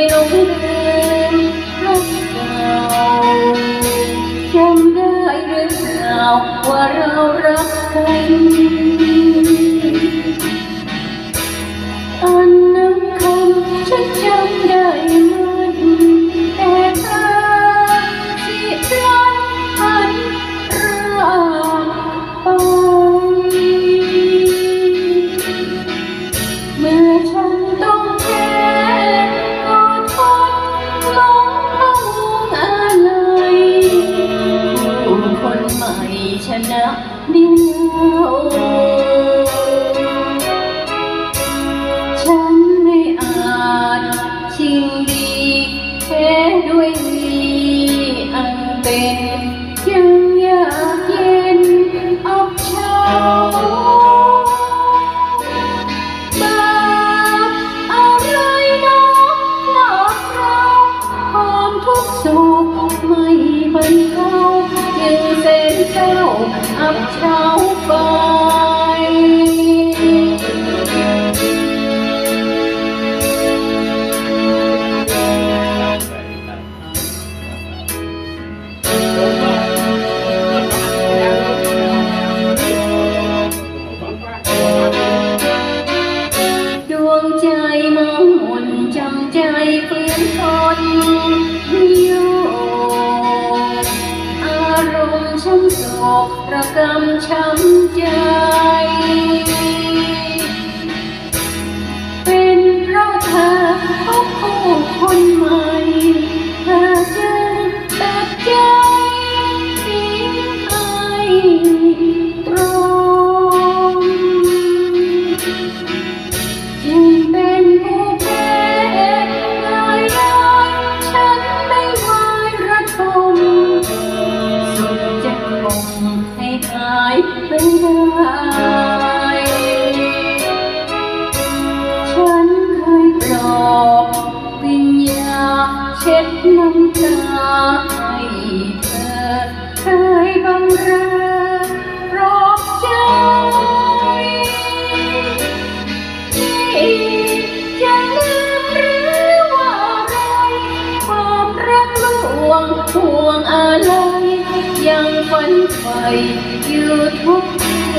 มีรักใหม่จึงได้ลงลืมรักเก่าจ งดีแพ้ด้วยดีอันเป็นจึงอยาก จเปลี่ยนทนอยู่อารมณ์ช้ำโศกระกำช้ำใจ เป็นเพราะเธอพบคู่คนใหม่ งให้หายไปได้ฉันเคยปลอบวิญญาเช็ดน้ำตาให้เธอเคยบังเรอปลอบใจจะลืมหรือว่าอะไรความรักลวงห่วงอะไร ยังฝันใฝ่อยู่ทุกเว